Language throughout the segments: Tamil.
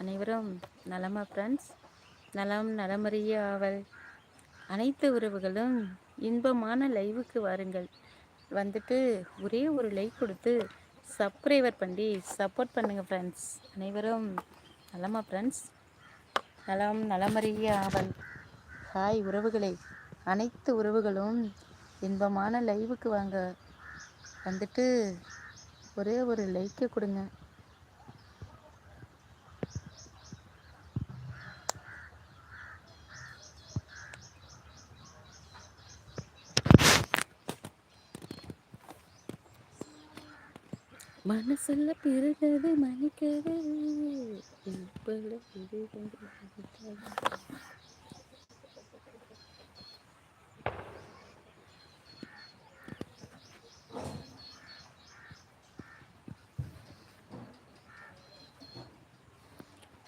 அனைவரும் நலமா ஃப்ரெண்ட்ஸ் நலம் நலமறிய ஆவல் அனைத்து உறவுகளும் இன்பமான லைவுக்கு வாருங்கள். வந்துட்டு ஒரே ஒரு லைக் கொடுத்து சப்ஸ்கிரைபர் பண்ணி சப்போர்ட் பண்ணுங்கள் ஃப்ரெண்ட்ஸ் அனைவரும் நலமா ஃப்ரெண்ட்ஸ் நலம் நலமறிய ஆவல் ஹாய் உறவுகளை. அனைத்து உறவுகளும் இன்பமான லைவுக்கு வாங்க. வந்துட்டு ஒரே ஒரு லைக்கை கொடுங்க. மனசுல பிறகு மணிக்கிறது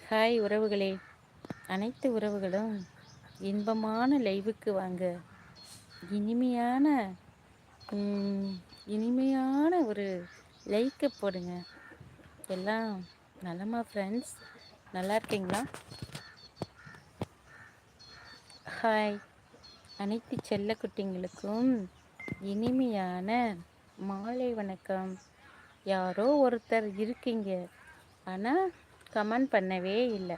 ஹாய் உறவுகளே. அனைத்து உறவுகளும் இன்பமான லைவுக்கு வாங்க. இனிமையான இனிமையான ஒரு லைக்கு போடுங்க. எல்லாம் நலமா ஃப்ரெண்ட்ஸ் நல்லா இருக்கீங்களா? ஹாய் அனைத்து செல்ல குட்டிங்களுக்கும் இனிமையான மாலை வணக்கம். யாரோ ஒருத்தர் இருக்கீங்க. ஆனால் கமெண்ட் பண்ணவே இல்லை.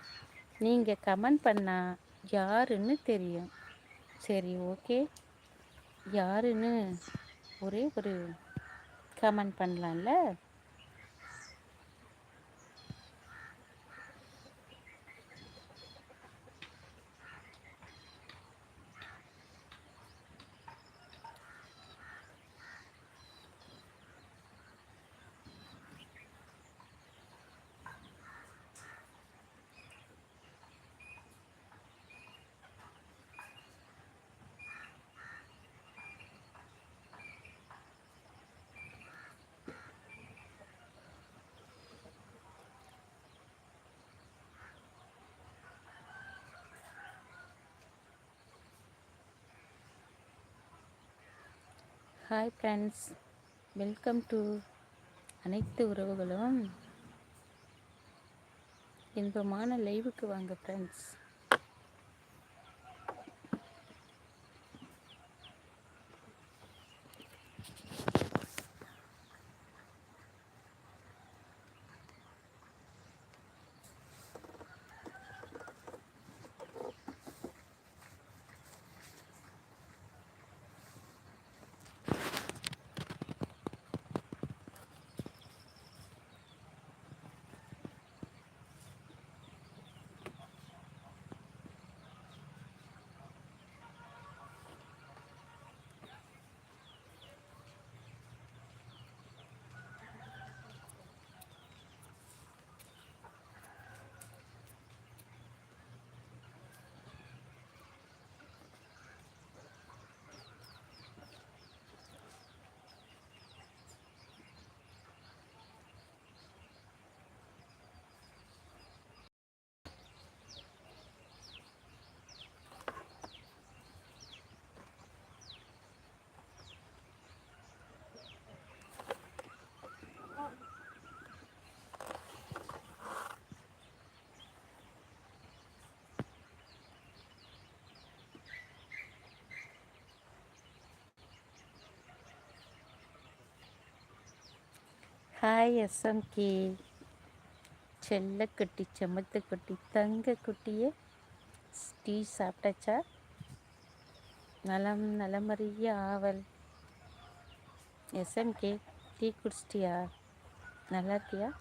நீங்கள் கமெண்ட் பண்ணால் யாருன்னு தெரியும். சரி ஓகே யாருன்னு? ஒரே ஒரு கமெண்ட் பண்ணலாம்ல? ஹாய் ஃப்ரெண்ட்ஸ் வெல்கம் டு அனைத்து உறவுகளும். இன்பமான லைவுக்கு வாங்க ஃப்ரெண்ட்ஸ் ஹாய் எஸ்எம்கே. செல்லக்குட்டி செமத்துக்குட்டி தங்க குட்டியே. டீ சாப்பிட்டாச்சா? நலம் நலமறிய ஆவல். எஸ்எம்கே டீ குடிச்சிட்டியா? நல்லா இருக்கியா?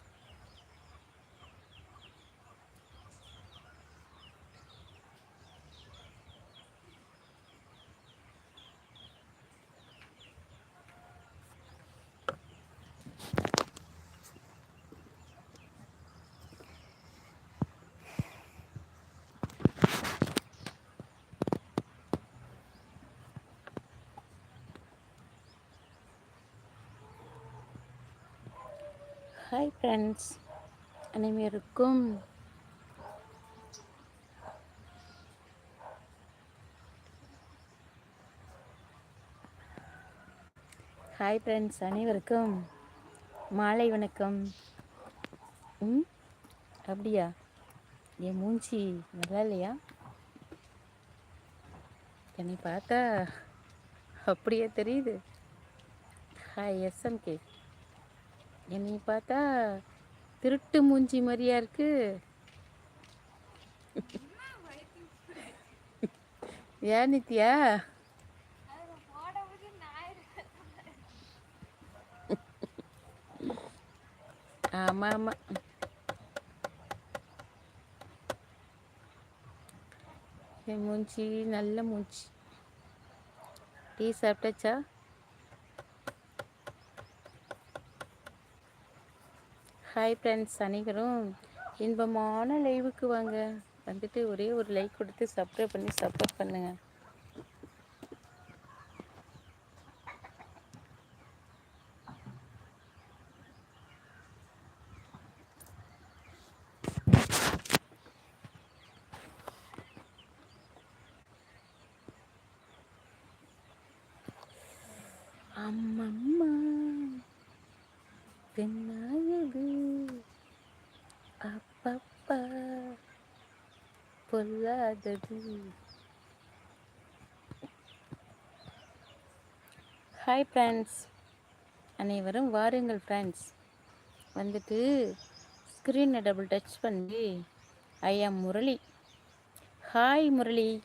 ஹாய் ஃப்ரெண்ட்ஸ் அனைவருக்கும் ஹாய் ஃப்ரெண்ட்ஸ் அனைவருக்கும் மாலை வணக்கம். ம்? அப்படியா? என் மூஞ்சி நல்லா இல்லையா? என்னை பார்த்தா அப்படியே தெரியுது. ஹாய் எஸ்எம்கே என்னை பார்த்தா திருட்டு மூஞ்சி மாதிரியா இருக்கு. ஏன் நித்யா? ஆமாம் ஆமாம் என் மூஞ்சி நல்ல மூஞ்சி. டீ சாப்பிட்டாச்சா? ஹாய் ஃப்ரெண்ட்ஸ் அனைவரும் இன்பமான லைவுக்கு வாங்க. வந்துட்டு ஒரே ஒரு லைக் கொடுத்து சப்ஸ்கிரைப் பண்ணி சப்போர்ட் பண்ணுங்கள் அம்மம்மா பெண் அப்பப்பா பொல்லாதது. ஹாய் ஃப்ரெண்ட்ஸ் அனைவரும் வாருங்கள் ஃப்ரெண்ட்ஸ் வந்துட்டு ஸ்க்ரீனை டபுள் டச் பண்ணி ஐயா முரளி. ஹாய் முரளி.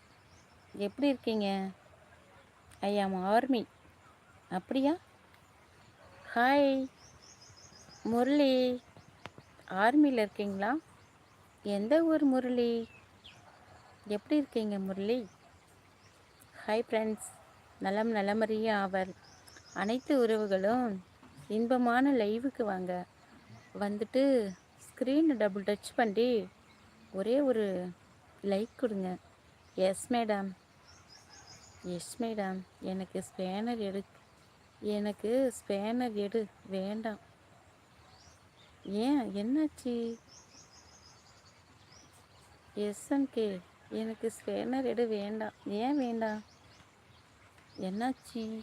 எப்படி இருக்கீங்க? ஐயாம் ஆர்மி அப்படியா? ஹாய் முரளி. ஆர்மியில் இருக்கீங்களா? எந்த ஊர் முரளி? எப்படி இருக்கீங்க முரளி? ஹாய் ஃப்ரெண்ட்ஸ் நலம் நலமறிய ஆவர் அனைத்து உறவுகளும் இன்பமான லைவுக்கு வாங்க. வந்துட்டு ஸ்க்ரீனை டபுள் டச் பண்ணி ஒரே ஒரு லைக் கொடுங்க. எஸ் மேடம் எஸ் மேடம் எனக்கு ஸ்பேனர் எடு. எனக்கு ஸ்பேனர் எடு. வேண்டாம். ஏன்? என்னாச்சு? எஸ்எம்கே எனக்கு ஸ்கேனர் எடு வேண்டாம். ஏன் வேண்டாம்? என்னாச்சு?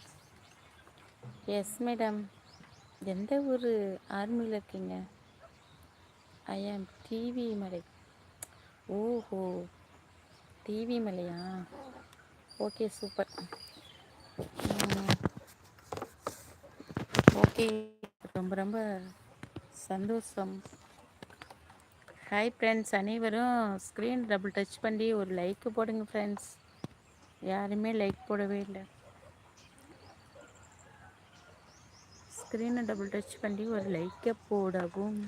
Yes madam. எந்த ஊர் ஆர்மியில் இருக்கீங்க? ஐ ஆம் டிவி மலை. ஓஹோ. டிவி மலையா? Okay super. ஓகே. ரொம்ப ரொம்ப சந்தோஷம். ஹாய் ஃப்ரெண்ட்ஸ் அனைவரும் ஸ்க்ரீன் டபுள் டச் பண்ணி ஒரு லைக்கு போடுங்க ஃப்ரெண்ட்ஸ் யாருமே லைக் போடவே இல்லை. ஸ்க்ரீனை டபுள் டச் பண்ணி ஒரு லைக்கை போடவும்.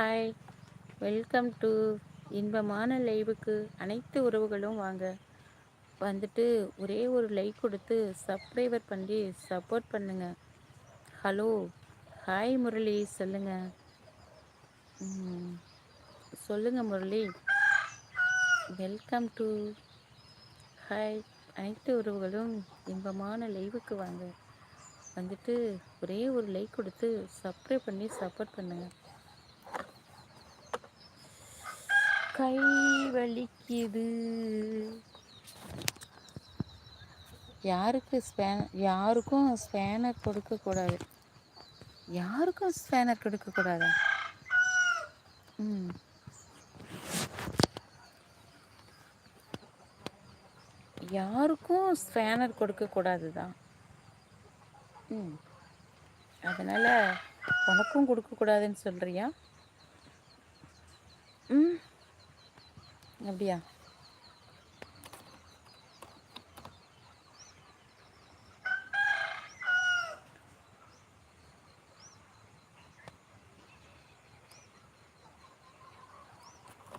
ஹாய். வெல்கம் டு இன்பமான லைவுக்கு அனைத்து உறவுகளும் வாங்க. வந்துட்டு ஒரே ஒரு லைக் கொடுத்து சப்ஸ்கிரைபர் பண்ணி சப்போர்ட் பண்ணுங்க. ஹலோ ஹாய் முரளி சொல்லுங்க. சொல்லுங்க முரளி. வெல்கம் டு ஹாய் அனைத்து உறவுகளும் இன்பமான லைவுக்கு வாங்க. வந்துட்டு ஒரே ஒரு லைக் கொடுத்து சப்ஸ்கிரைப் பண்ணி சப்போர்ட் பண்ணுங்கள் கை வலிக்குது. யாருக்கு ஸ்பேன் யாருக்கும் ஸ்பேனர் கொடுக்கக்கூடாது யாருக்கும் ஸ்பேனர் கொடுக்கக்கூடாது ம். யாருக்கும் ஸ்பேனர் கொடுக்கக்கூடாது தான் ம். அதனால் உனக்கும் கொடுக்கக்கூடாதுன்னு சொல்கிறியா ம். அப்படியா?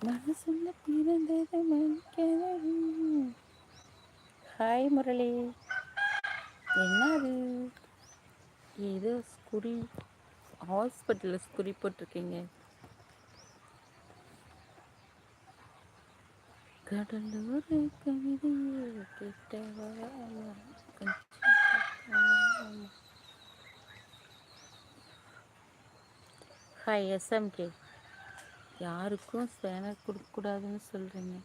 மனசுல பிறந்தது மன்னிக்கிறது ஹாய் முரளி. என்னது? ஏதோ குறி ஹாஸ்பிட்டலில் குறி போட்டிருக்கீங்க. கடலூர் கவிதையை கிட்டவா? ஹாய் எஸ்எம்கே யாருக்கும் ஸ்பேனர் கொடுக்கக்கூடாதுன்னு சொல்கிறீங்க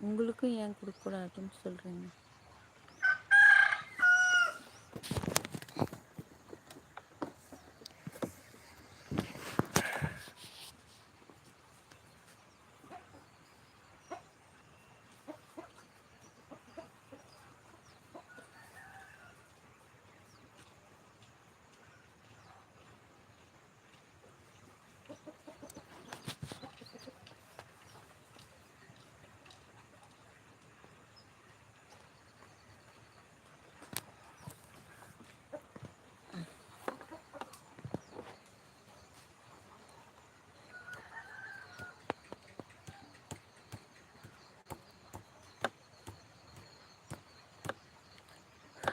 உங்களுக்கும் ஏன் கொடுக்கக்கூடாதுன்னு சொல்கிறீங்க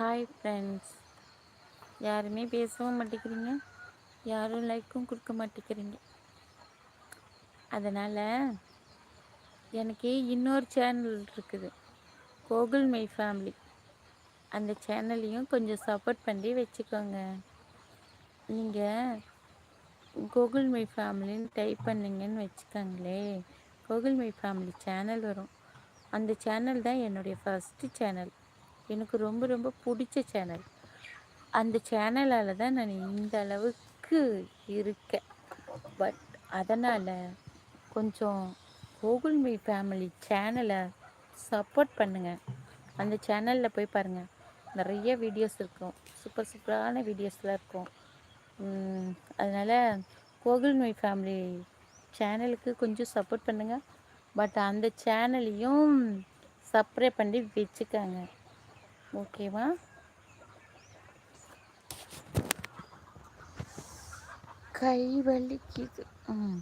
ஹாய் ஃப்ரெண்ட்ஸ் யாருமே பேசவும் மாட்டேங்கிறீங்க. யாரும் லைக்கும் கொடுக்க மாட்டேங்கிறீங்க. அதனால் எனக்கு இன்னொரு சேனல் இருக்குது. கோகுல் மை ஃபேமிலி அந்த சேனலையும் கொஞ்சம் சப்போர்ட் பண்ணி வச்சுக்கோங்க. நீங்கள் கோகுல் மை ஃபேமிலின்னு டைப் பண்ணிங்கன்னு வச்சுக்கோங்களே. கோகுல் மை ஃபேமிலி சேனல் வரும். அந்த சேனல் தான் என்னுடைய ஃபஸ்ட்டு சேனல் எனக்கு ரொம்ப ரொம்ப பிடிச்ச சேனல். அந்த சேனலால் தான் நான் இந்த அளவுக்கு இருக்கேன். பட் அதனால் கொஞ்சம் கோகுல் மீ ஃபேமிலி சேனலை சப்போர்ட் பண்ணுங்கள் அந்த சேனலில் போய் பாருங்கள் நிறைய வீடியோஸ் இருக்கும். சூப்பர் சூப்பரான வீடியோஸ்லாம் இருக்கும். அதனால் கோகுல் மை ஃபேமிலி சேனலுக்கு கொஞ்சம் சப்போர்ட் பண்ணுங்கள் பட் அந்த சேனலையும் சப்ரே பண்ணி வச்சுக்கோங்க. ஓகேவா கை வலிக்குது ம்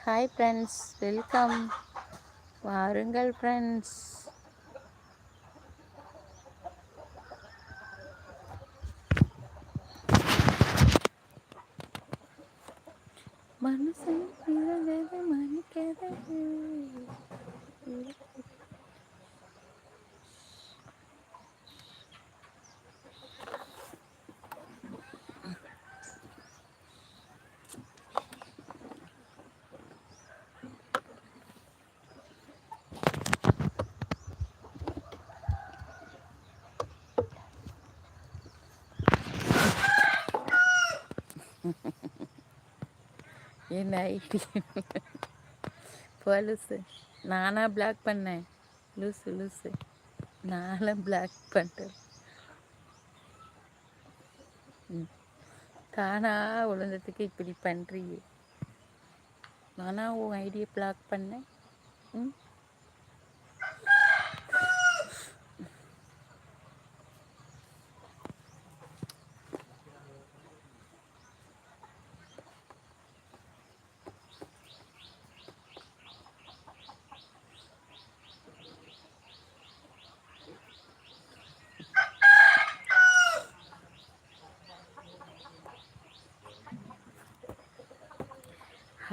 ஹாய் ஃப்ரெண்ட்ஸ் வெல்கம் வாருங்கள் ஃப்ரெண்ட்ஸ் மனசு பிறந்தது என்ன ஐடி? லூசு நானாக பிளாக் பண்ணேன். லூசு லூசு. நானும் பிளாக் பண்ணிட்டேன். தானா விழுந்ததுக்கு இப்படி பண்ணுறீ நானாக உன் ஐடியை பிளாக் பண்ணேன். ம்.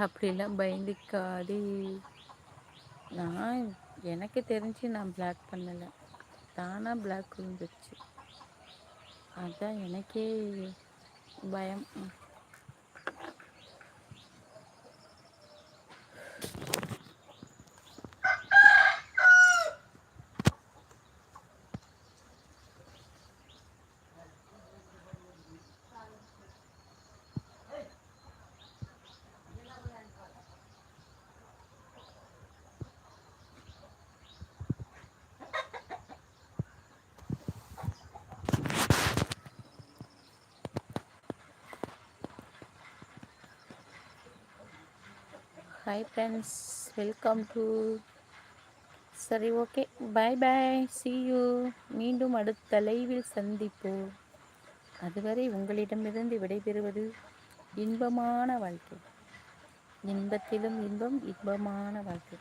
அப்படிலாம் பயந்துக்காது. நான் எனக்கு தெரிஞ்சு நான் பிளாக் பண்ணலை. தானாக பிளாக் விழுந்துருச்சு. அதுதான் எனக்கே பயம். ஹாய் ஃப்ரெண்ட்ஸ் வெல்கம் டு சரி okay bye bye see you மீண்டும் அடுத்த லைவில் சந்திப்போம். அதுவரை உங்களிடமிருந்து விடைபெறுவது இன்பமான வாழ்க்கை. இன்பத்திலும் இன்பம் இன்பமான வாழ்க்கை.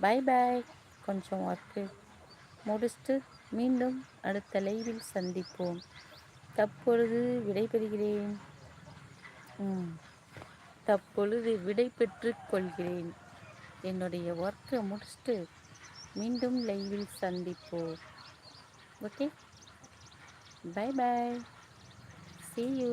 பை பாய் கொஞ்சம் ஒர்க்கு முடிச்சுட்டு மீண்டும் அடுத்த லைவில் சந்திப்போம். தற்பொழுது விடைபெறுகிறேன். ம். தற்பொழுது விடை பெற்று கொள்கிறேன். என்னுடைய ஒர்க்கை முடிச்சுட்டு மீண்டும் லைவில் சந்திப்போம். Okay bye bye see you